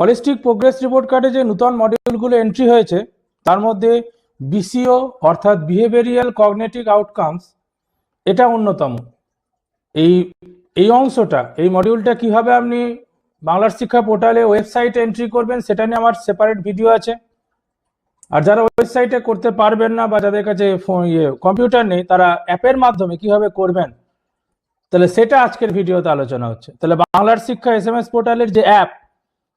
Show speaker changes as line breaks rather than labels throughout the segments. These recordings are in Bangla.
হলিস্টিক প্রোগ্রেস রিপোর্ট কার্ডে যে নূতন মডিউলগুলো এন্ট্রি হয়েছে, তার মধ্যে বিসিও অর্থাৎ বিহেভিয়ারিয়াল কগনেটিক আউটকামস এটা অন্যতম। এই এই অংশটা, এই মডিউলটা কীভাবে আপনি বাংলার শিক্ষা পোর্টালে ওয়েবসাইটে এন্ট্রি করবেন, সেটা নিয়ে আমার সেপারেট ভিডিও আছে। আর যারা ওয়েবসাইটে করতে পারবেন না বা যাদের কাছে ইয়ে কম্পিউটার নেই, তারা অ্যাপের মাধ্যমে কীভাবে করবেন, তাহলে সেটা আজকের ভিডিওতে আলোচনা হচ্ছে। তাহলে বাংলার শিক্ষা এস এম এস পোর্টালের যে অ্যাপ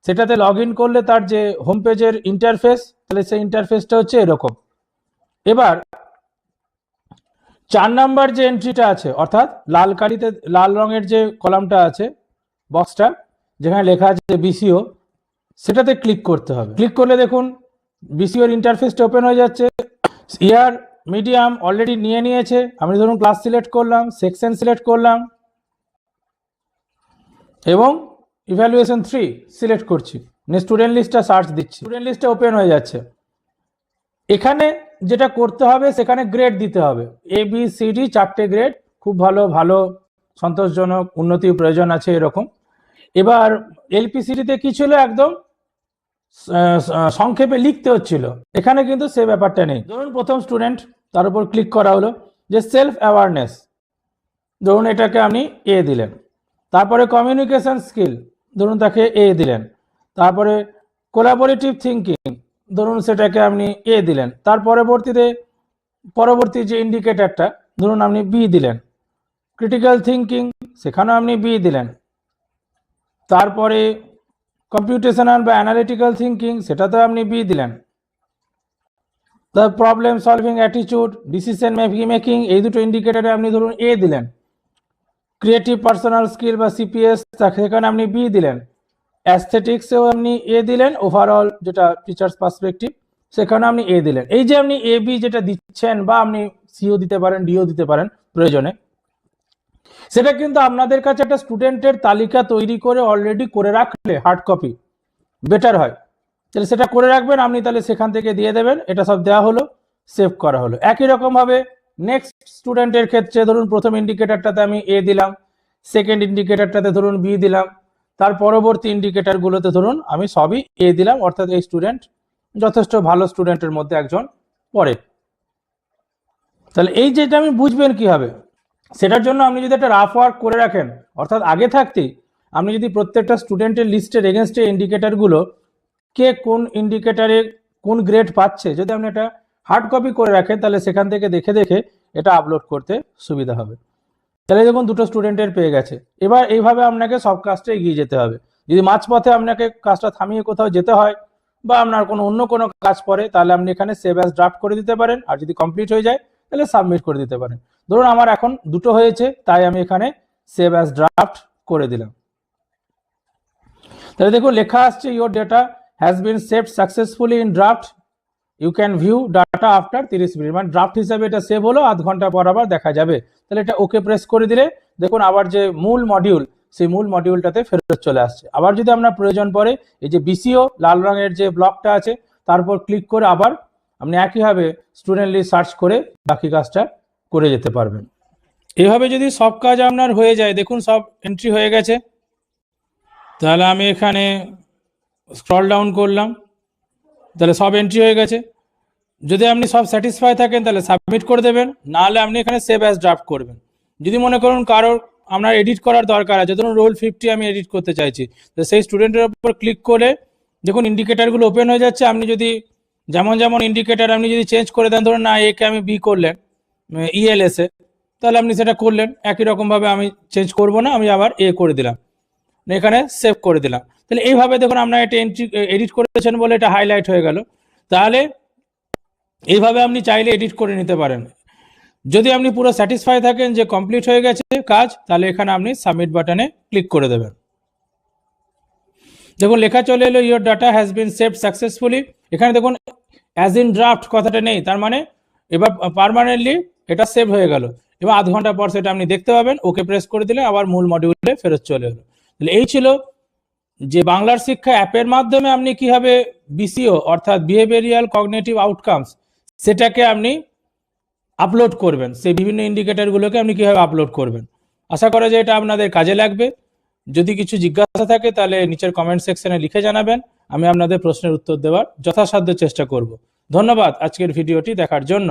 সেটাতে লগ করলে তার যে হোম পেজের ইন্টারফেস তাহলে সেই ইন্টারফেসটা হচ্ছে এরকম। এবার, চার নাম্বার যে এন্ট্রিটা আছে, অর্থাৎ লাল কালিতে, লাল রঙের যে কলামটা আছে বক্সটা যেখানে লেখা আছে বিসিও সেটাতে ক্লিক করতে হবে। ক্লিক করলে দেখুন বিসিওর ইন্টারফেসটা ওপেন হয়ে যাচ্ছে। ইয়ার মিডিয়াম অলরেডি নিয়ে নিয়েছে। আমি ধরুন ক্লাস সিলেক্ট করলাম সেকশন সিলেক্ট করলাম। এবং ইভ্যালুয়েশন থ্রি সিলেক্ট করছি। স্টুডেন্ট লিস্টটা সার্চ দিচ্ছি। স্টুডেন্ট লিস্টটা ওপেন হয়ে যাচ্ছে। এখানে যেটা করতে হবে, সেখানে গ্রেড দিতে হবে। এ বি সি ডি চারটে গ্রেড খুব ভালো ভালো, সন্তোষজনক, উন্নতির প্রয়োজন আছে এরকম। এবার এলপিসিডিতে কি ছিল একদম? সংক্ষেপে লিখতে হচ্ছিল। এখানে কিন্তু সে ব্যাপারটা নেই। ধরুন প্রথম স্টুডেন্ট তার উপর ক্লিক করা হলো যে সেলফ অ্যাওয়ারনেস ধরুন এটাকে আপনি এ দিলেন। তারপরে কমিউনিকেশন স্কিল ধরুন তাকে এ দিলেন। তারপরে কোলাবোরেটিভ থিঙ্কিং ধরুন সেটাকে আপনি এ দিলেন। তার পরবর্তীতে, পরবর্তী যে ইন্ডিকেটারটা ধরুন আপনি বি দিলেন। ক্রিটিক্যাল থিঙ্কিং সেখানেও আপনি বি দিলেন। তারপরে কম্পিউটেশনাল বা অ্যানালিটিক্যাল থিঙ্কিং সেটাতেও আপনি বি দিলেন। তার problem solving attitude decision making এই দুটো ইন্ডিকেটারে আপনি ধরুন এ দিলেন। ক্রিয়েটিভ পার্সোনাল স্কিল বা সিপিএস সেখানে আপনি বি দিলেন। অ্যাস্থেটিক্সেও আপনি এ দিলেন ওভারঅল যেটা টিচার্স পার্সপেক্টিভ সেখানে আপনি এ দিলেন। এই যে আপনি এ বি যেটা দিচ্ছেন বা আপনি সিও দিতে পারেন ডিও দিতে পারেন প্রয়োজনে, সেটা কিন্তু আপনাদের কাছে একটা স্টুডেন্টের তালিকা তৈরি করে অলরেডি করে রাখলে হার্ড কপি বেটার হয়। তাহলে সেটা করে রাখবেন, আপনি তাহলে সেখান থেকে দিয়ে দেবেন, এটা সব দেওয়া হলো সেভ করা হলো। একই রকমভাবে নেক্সট স্টুডেন্টের ক্ষেত্রে ধরুন প্রথম ইন্ডিকেটারটাতে আমি এ দিলাম সেকেন্ড ইন্ডিকেটারটাতে ধরুন বি দিলাম, তার পরবর্তী ইন্ডিকেটারগুলোতে ধরুন আমি সবই এ দিলাম, অর্থাৎ এই স্টুডেন্ট যথেষ্ট ভালো স্টুডেন্টের মধ্যে একজন পড়ে। তাহলে এই যেটা আমি বুঝবেন কীভাবে সেটার জন্য আপনি যদি একটা রাফ ওয়ার্ক করে রাখেন, অর্থাৎ আগে থাকতেই আপনি যদি প্রত্যেকটা স্টুডেন্টের লিস্টের এগেনস্টে ইন্ডিকেটারগুলো কে কোন ইন্ডিকেটরে কোন গ্রেড পাচ্ছে, যদি আপনি একটা হার্ড কপি করে রাখেন, তাহলে সেখান থেকে দেখে দেখে এটা আপলোড করতে সুবিধা হবে। তাহলে দেখুন দুটো স্টুডেন্টের পেয়ে গেছে। এবার এইভাবে আপনাকে সব কাজটা এগিয়ে যেতে হবে। যদি মাঝপথে আপনাকে কাজটা থামিয়ে কোথাও যেতে হয় বা আপনার কোনো অন্য কোনো কাজ পড়ে, তাহলে আপনি এখানে সেভ অ্যাজ ড্রাফট করে দিতে পারেন। আর যদি কমপ্লিট হয়ে যায়, তাহলে সাবমিট করে দিতে পারেন। ধরুন আমার এখন দুটো হয়েছে, তাই আমি এখানে সেভ অ্যাজ ড্রাফট করে দিলাম। তাহলে দেখুন, লেখা আসছে your data has been saved successfully in draft you can view data after তিরিশ মিনিট মানে ড্রাফট হিসাবে এটা সেভ হলো, আধ ঘণ্টা পর আবার দেখা যাবে। তাহলে এটা ওকে প্রেস করে দিলে, দেখুন আবার যে মূল মডিউল সেই মূল মডিউলটাতে ফেরত চলে আসছে। আবার যদি আপনার প্রয়োজন পড়ে, এই যে বিসিও লাল রঙের যে ব্লকটা আছে তারপর ক্লিক করে আবার আপনি একইভাবে স্টুডেন্ট লিস্ট সার্চ করে বাকি কাজটা করে যেতে পারবেন। এভাবে যদি সব কাজ আপনার হয়ে যায়, দেখুন সব এন্ট্রি হয়ে গেছে। তাহলে আমি এখানে স্ক্রল ডাউন করলাম। তাহলে সব এন্ট্রি হয়ে গেছে। যদি আপনি সব স্যাটিসফাই থাকেন, তাহলে সাবমিট করে দেবেন। নাহলে আপনি এখানে সেভ অ্যাজ ড্রাফট করবেন। যদি মনে করুন কারোর আপনার এডিট করার দরকার আছে, ধরুন রোল ফিফটি আমি এডিট করতে চাইছি, তো সেই স্টুডেন্টের উপর ক্লিক করে দেখুন ইন্ডিকেটারগুলো ওপেন হয়ে যাচ্ছে। আপনি যদি যেমন যেমন ইন্ডিকেটার আপনি যদি চেঞ্জ করে দেন, ধরুন না একে আমি বি করলেন ইএলএসে তাহলে আপনি সেটা করলেন। একই রকমভাবে আমি চেঞ্জ করব না, আমি আবার এ করে দিলাম। এখানে সেভ করে দিলাম। তাহলে এইভাবে দেখুন আপনার এটা এন্ট্রি এডিট করেছেন বলে এটা হাইলাইট হয়ে গেল। তাহলে এইভাবে আপনি চাইলে এডিট করে নিতে পারেন। যদি আপনি পুরো স্যাটিসফাই থাকেন যে কমপ্লিট হয়ে গেছে কাজ, তাহলে এখানে আপনি সাবমিট বাটনে ক্লিক করে দেবেন। দেখুন, লেখা চলে এলো your data has been saved successfully এখানে দেখুন অ্যাজ ইন ড্রাফট কথাটা নেই, তার মানে এবার পার্মানেন্টলি এটা সেভ হয়ে গেল। এবার আধ ঘণ্টা পর সেটা আপনি দেখতে পাবেন, ওকে প্রেস করে দিলে আবার মূল মডিউলে ফেরত চলে এলো। তাহলে এই ছিল যে বাংলার শিক্ষা অ্যাপের মাধ্যমে আপনি কীভাবে বিসিও অর্থাৎ বিহেভিয়ারিয়াল কগনেটিভ আউটকামস সেটাকে আপনি আপলোড করবেন। সেই বিভিন্ন ইন্ডিকেটারগুলোকে আপনি কীভাবে আপলোড করবেন। আশা করা যায় এটা আপনাদের কাজে লাগবে। যদি কিছু জিজ্ঞাসা থাকে তাহলে নিচের কমেন্ট সেকশনে লিখে জানাবেন। আমি আপনাদের প্রশ্নের উত্তর দেওয়ার যথাসাধ্য চেষ্টা করব। ধন্যবাদ আজকের ভিডিওটি দেখার জন্য।